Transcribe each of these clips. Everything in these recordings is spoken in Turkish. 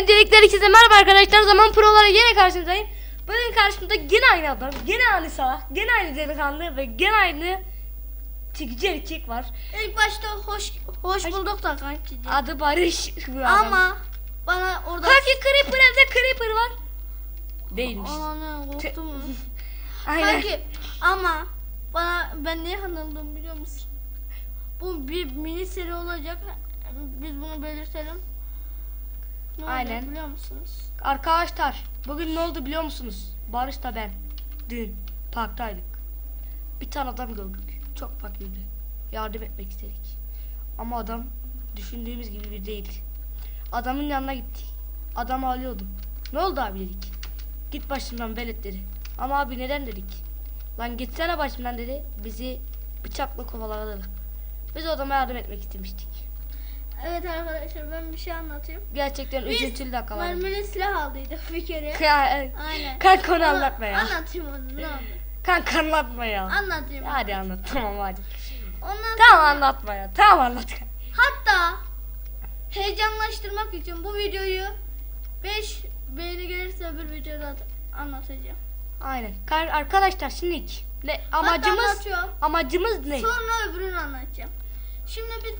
Öncelikle herkese merhaba arkadaşlar. Zaman prolara yine karşınızdayım. Bugün karşımda yine aynı adam, yine aynı salak, yine aynı delikanlı ve yine aynı çekici erkek var. İlk başta hoş hoş bulduk da kanki. Adı Barış. bu adam. Ama bana orada Kanki Creeper evde Creeper var. Değilmiş. Ana korktum mu? Aynen. Kanki ama bana ben neye hanıldım biliyor musun? Bu bir mini seri olacak. Biz bunu belirtelim. Ne Aynen. biliyor musunuz? Arkadaşlar bugün ne oldu biliyor musunuz? Barış da ben dün parktaydık. Bir tane adam gördük. Çok fakirdi. Yardım etmek istedik. Ama adam düşündüğümüz gibi bir değildi. Adamın yanına gittik. Adam ağlıyordu. Ne oldu abi dedik. Git başımdan velet dedi. Ama abi neden dedik. Lan gitsene başımdan dedi. Bizi bıçakla kovaladı. Biz o adama yardım etmek istemiştik. Evet arkadaşlar ben bir şey anlatayım. Gerçekten Biz üzüntülü dakikalar. mermili silah aldıydık bir kere. Aynen. Kanka onu anlatma ya. Anlatayım onu ne olur. Kanka anlatma ya. Anlatayım. Hadi anlat tamam hadi. Ondan Tamam anlatma ya. Tamam anlat. Hatta heyecanlaştırmak için bu videoyu 5 beğeni gelirse öbür videoda at- anlatacağım. Aynen. Kar- Arkadaşlar şimdi ne amacımız amacımız ne? Sonra öbürünü anlatacağım. Şimdi bir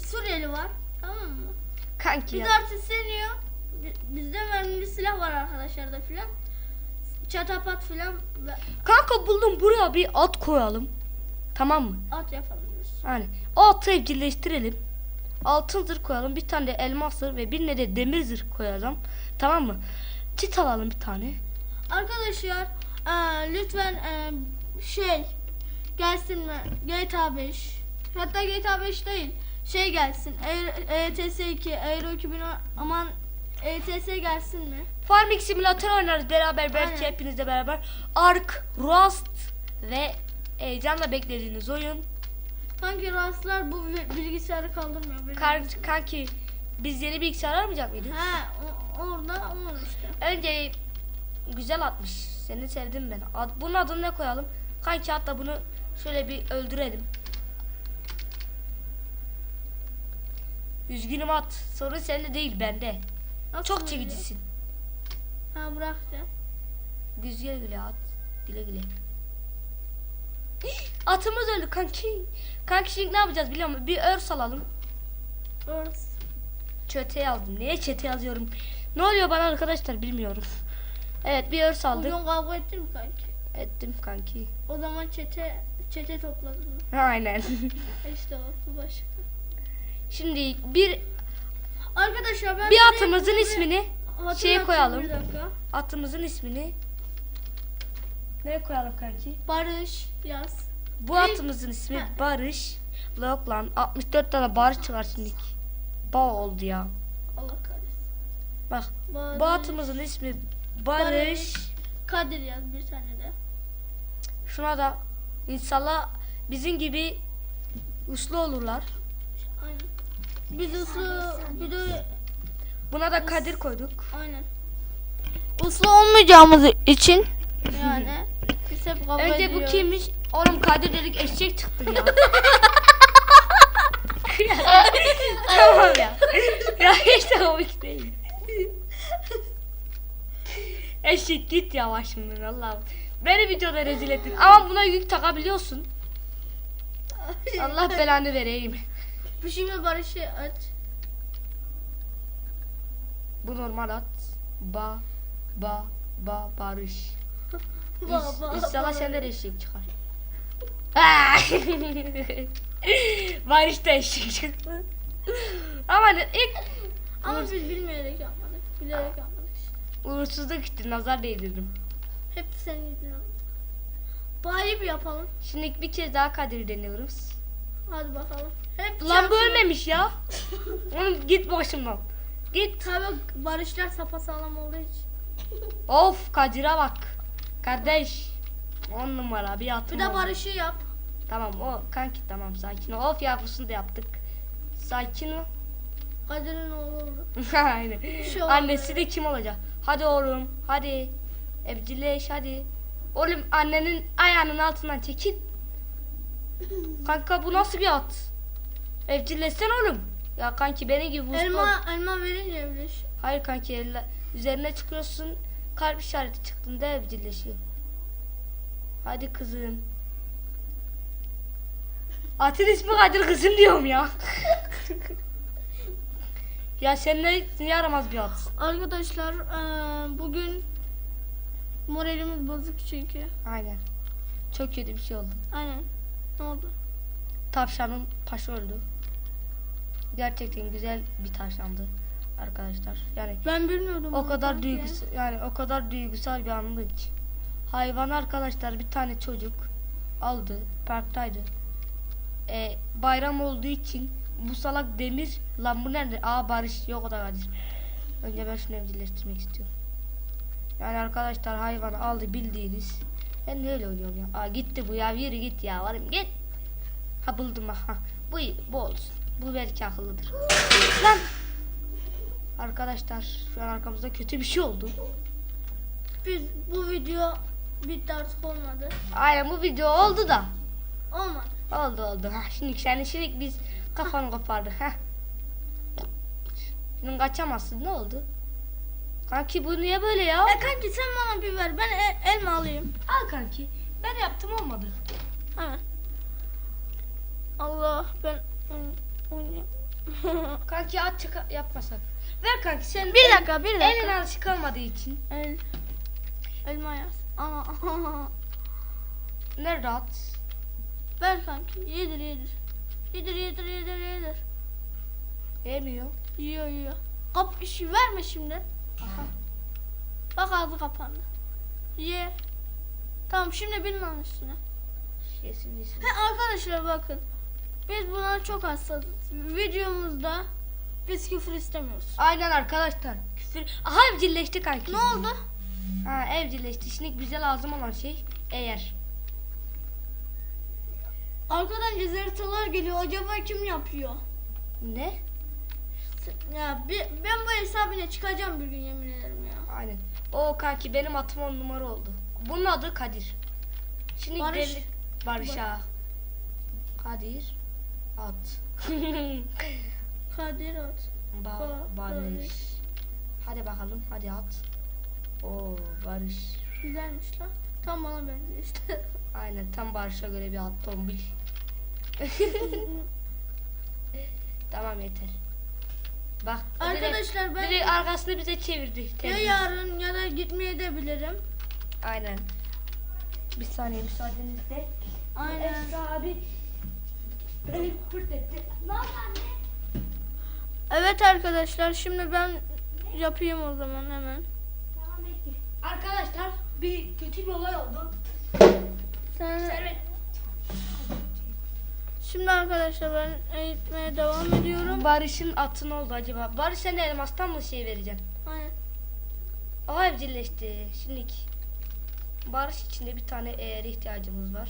Suriyeli var. Tamam mı? Kanki Bir ya. de artisleniyor. Bi- Bizde mermili silah var arkadaşlarda filan. Çatapat filan Kanka buldum buraya bir at koyalım. Tamam mı? at yapalım. Yani o atı evcilleştirelim. Altın zırh koyalım. Bir tane de elmas zırh ve bir ne de demir zırh koyalım. Tamam mı? Çit alalım bir tane. Arkadaşlar eee, lütfen eee, şey gelsin mi GTA 5 hatta GTA 5 değil şey gelsin E- ETS 2 Euro 2000 o- aman ETS gelsin mi? Farming simülatör oynarız beraber belki Aynen. hepinizle beraber. Ark, Rust ve heyecanla beklediğiniz oyun. Sanki rastlar bu bi- bilgisayarı kaldırmıyor. Kar, kanki biz yeni bilgisayar almayacak mıydık? O- orada olur işte. Önce güzel atmış. Seni sevdim ben. Ad, bunun adını ne koyalım? Kanki hatta bunu şöyle bir öldürelim. Üzgünüm at. Sorun sende değil bende. Nasıl Çok oluyor? çekicisin. Ha bırak ya. Güzel güle at. Güle güle. Atımız öldü kanki. Kanki şimdi ne yapacağız biliyor musun? Bir örs alalım. Orası. Çete yazdım. Niye çete yazıyorum? Ne oluyor bana arkadaşlar bilmiyorum. Evet bir örs aldık. Bugün kavga ettin mi kanki? Ettim kanki. O zaman çete çete topladın mı? Aynen. İşte o bu başka. Şimdi bir Arkadaşlar ben bir atımızın ismini şeye koyalım. Bir dakika. atımızın ismini ne koyalım kanki? Barış yaz. Bu Ne? atımızın ismi Ha. Barış. Yok lan 64 tane Barış çıkar şimdi. Ba oldu ya. Allah kahretsin. Bak Barış. bu atımızın ismi Barış. Barış. Kadir yaz bir tane de. Şuna da inşallah bizim gibi uslu olurlar. Aynen. Biz uslu bir de Buna da Kadir koyduk. aynen. Uslu olmayacağımız için yani biz hep kavga Önce bu ediyoruz. kimmiş? Oğlum Kadir dedik eşek çıktı ya. tamam ya. Ya hiç de komik değil. Eşek git yavaş şimdi Allah'ım. Beni videoda rezil ettin. Ama buna yük takabiliyorsun. Allah belanı vereyim. Bu şimdi Barış'ı aç. Bu normal at. Ba ba ba barış. Ba, ba, İnşallah ba. senden eşek çıkar. Barış da eşek çıktı. Ama ilk Ama biz bilmeyerek yapmadık. Bilerek yapmadık. uğursuzluk işte nazar değdirdim. Hep senin yüzünden oldu. Bayi bir yapalım. Şimdi bir kez daha Kadir deniyoruz. Hadi bakalım. Hep Lan bu ölmemiş ya. Oğlum git başımdan. Git. Tabii barışlar sapasağlam olduğu için. Of Kadir'e bak. Kardeş. On numara bir atım Bir de oldu. barışı yap. Tamam o kanki tamam sakin ol. Of yavrusunu da yaptık. Sakin ol. Kadir'in oğlu oldu. Aynen. şey. Annesi de kim olacak? Hadi oğlum hadi. Evcilleş hadi. Oğlum annenin ayağının altından çekil. Kanka bu nasıl bir at? Evcilleşsen oğlum. Ya kanki benim gibi ol. Elma, elma verince evli. evcilleş. Hayır kanki elle- üzerine çıkıyorsun kalp işareti çıktığında evcilleşiyor. Hadi kızım. Atın ismi Kadir kızım diyorum ya. ya sen ne, yaramaz bir at. Arkadaşlar bugün moralimiz bozuk çünkü. Aynen. Çok kötü bir şey oldu. Aynen. Ne oldu? Tavşanın paşa öldü. Gerçekten güzel bir tavşandı arkadaşlar. Yani Ben bilmiyordum. o kadar duygusal yani o kadar duygusal bir andı ki. Hayvan arkadaşlar bir tane çocuk aldı parktaydı. E, bayram olduğu için bu salak demir lan bu nerede? Aa Barış yok o da Kadir. Önce ben şunu evcilleştirmek istiyorum. Yani arkadaşlar hayvanı aldı bildiğiniz. Ben ne öyle oynuyorum ya. Aa gitti bu ya yürü git ya varım git. Ha buldum ha. Bu iyi bu olsun. Bu belki akıllıdır. Lan. Arkadaşlar şu an arkamızda kötü bir şey oldu. Biz bu video bitti artık olmadı. Aynen bu video oldu da. Olmadı. Oldu oldu. Ha, şimdi sen şimdi biz kafanı kopardık. Ha. Şimdi kaçamazsın ne oldu? Kanki bu niye böyle ya? E kanki sen bana bir ver. Ben e- elma alayım. Al kanki. Ben yaptım olmadı. Hemen. Allah ben. Kanki at çık yapmasak. Ver kanki sen. bir dakika bir Elin dakika. alışık olmadığı için. El. Elma yaz. Ama Nerede at? ver kanki. Yedir yedir. Yedir yedir yedir yedir. Yemiyor. Yiyor yiyor. Kap işi verme şimdi. Aha. Bak ağzı kapandı. Ye. Tamam şimdi bin lan üstüne. Yesin yesin. He arkadaşlar bakın. Biz buna çok hassasız. Videomuzda biz küfür istemiyoruz. Aynen arkadaşlar. Küfür. Aha evcilleşti kanki. Ne oldu? Ha evcilleşti. Şimdi bize lazım olan şey eğer. Arkadan cızırtılar geliyor. Acaba kim yapıyor? Ne? Ya ben bu hesabına çıkacağım bir gün yemin ederim ya. Aynen. O kanki benim atım on numara oldu. Bunun adı Kadir. Şimdi Barış. gidelim. Barış ağa. Kadir. At. Kadir at. ba Ba- Barış. Hadi bakalım. Hadi at. Oo Barış. Güzelmiş lan. Tam bana benziyor işte. Aynen tam Barış'a göre bir at tombil. tamam yeter. Bak Arkadaşlar direkt, ben- direkt arkasını bize çevirdi. ya Terbiyesiz. yarın ya da gitmeye de bilirim. Aynen. Bir saniye müsaadenizle. Aynen. Esra abi Evet arkadaşlar şimdi ben yapayım o zaman hemen. Arkadaşlar bir kötü bir olay oldu. Sen Servet. Şimdi arkadaşlar ben eğitmeye devam ediyorum. Barış'ın atı ne oldu acaba? Barış sen elmastan mı şey vereceksin? Aynen. Aa evcilleşti. Şimdilik. Barış içinde bir tane eğer ihtiyacımız var.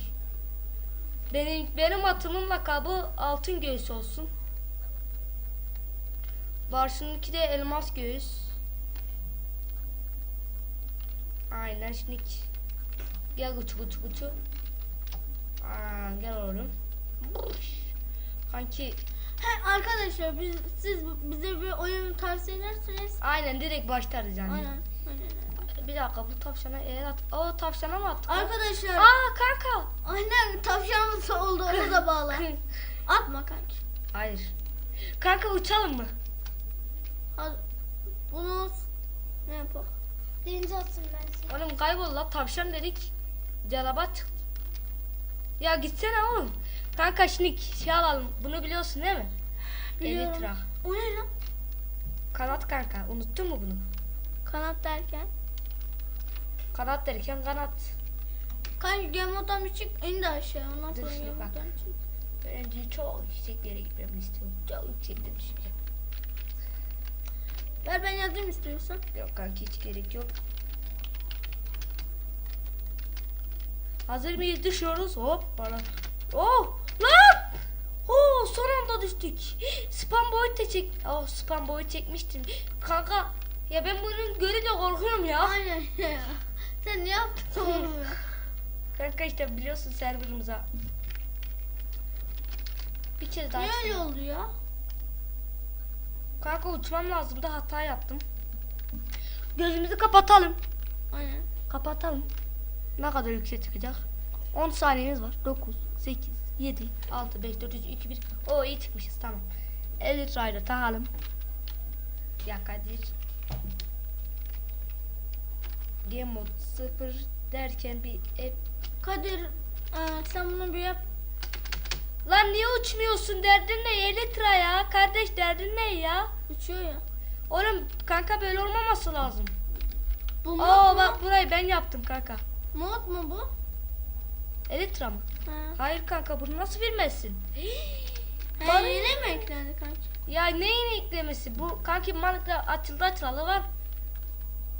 Benim benim atımın lakabı altın göğüs olsun. Barış'ınki de elmas göğüs. Aynen şimdi gel kuçu kuçu kuçu. Aa, gel oğlum. Kanki He arkadaşlar biz, siz bize bir oyun tavsiye ederseniz. aynen direkt başlarız yani. Aynen. Aynen. Bir dakika bu tavşana eğer at. O tavşana mı attık? Arkadaşlar Aa kanka. aynen tavşanımız oldu onu da bağla. Atma kanki. Hayır. Kanka uçalım mı? Hadi. Bunu ne yapalım? Denize atsın ben seni. Oğlum kaybol la tavşan dedik. Calabat çıktı. Ya gitsene oğlum. Kanka şimdi şey alalım. Bunu biliyorsun değil mi? Biliyorum. Elytra. O ne lan? Kanat kanka. Unuttun mu bunu? Kanat derken. Kanat derken kanat. Kanki game mode'dan bir çık indi aşağı. Ondan sonra game bak. çık. Önce çok yüksek bir yere gitmemi istiyorum. Çok yüksekte düşeceğim. Ver ben yazayım istiyorsan. Yok kanka hiç gerek yok. Hazır mıyız? Düşüyoruz. Hop bana. Oh! Lan! Oh son anda düştük. Spam boyut da çek. Oh spam boyut çekmiştim. Kanka ya ben bunun görünce korkuyorum ya. Aynen ya. Sen ne yaptın oğlum ya? Kanka işte biliyorsun serverımıza. Bir kez daha Niye öyle oldu ya? Kanka uçmam lazım da hata yaptım. Gözümüzü kapatalım. Aynen. Kapatalım. Ne kadar yüksek çıkacak? 10 saniyemiz var. 9, 8, 7, 6, 5, 4, 3, 2, 1. Oo iyi çıkmışız tamam. Elite Rider takalım. Ya Kadir. Game mode 0 derken bir ev... Kadir e, sen bunu bir yap. Lan niye uçmuyorsun derdin ne Elitra ya? Kardeş derdin ne ya? Uçuyor ya. Oğlum kanka böyle olmaması lazım. Bu mod Aa mu? bak burayı ben yaptım kanka. Mod mu bu? Elitra mı? Ha. Hayır kanka bunu nasıl bilmezsin? He, Bana- yine mi eklendi kanki? Ya neyin eklemesi? Bu kanki Minecraft açıldı açılalı var.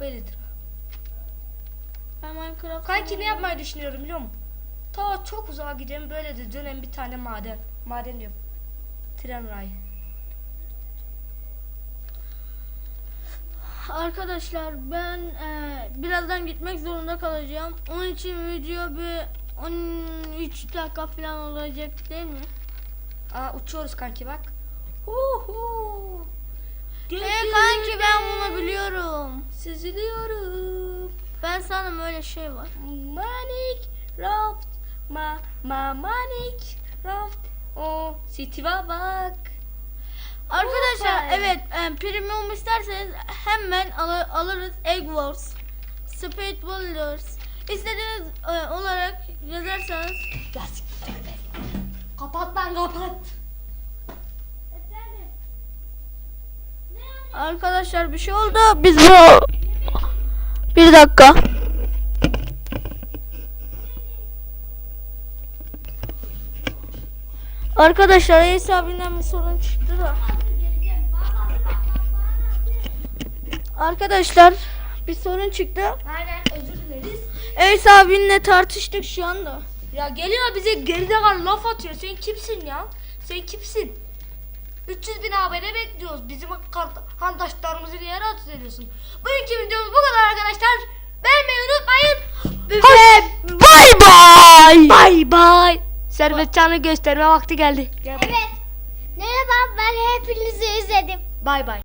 Bu Elitra. Ben Minecraft. Kanki ne yapmayı düşünüyorum biliyor musun? Ta çok uzağa gideyim böyle de dönen bir tane maden. Maden diyorum. Tren rayı. Arkadaşlar ben e, birazdan gitmek zorunda kalacağım. Onun için video bir 13 dakika falan olacak değil mi? Aa uçuyoruz kanki bak. Uhu. Hey kanki ben bunu biliyorum. Süzülüyorum. Ben sanırım öyle şey var. Manik Raft ma ma manik Raft o Steve'a bak. Arkadaşlar Süper. evet e, premium isterseniz hemen al- alırız Egg Wars, Speed Builders. İstediğiniz e, olarak yazarsanız Kapat lan kapat. Arkadaşlar bir şey oldu. Biz bu bir dakika. Arkadaşlar Ace abinden bir sorun çıktı da. Arkadaşlar bir sorun çıktı. Aynen özür dileriz. Abinle tartıştık şu anda. Ya geliyor bize geride kal laf atıyor. Sen kimsin ya? Sen kimsin? 300 bin abone bekliyoruz. Bizim handaşlarımızı niye rahatsız ediyorsun? Bugünkü videomuz bu kadar arkadaşlar. Beğenmeyi unutmayın. Ve bay bay. Bay bay. Servetcan'ı gösterme vakti geldi. Gel. Evet. Merhaba ben hepinizi izledim. Bay bay.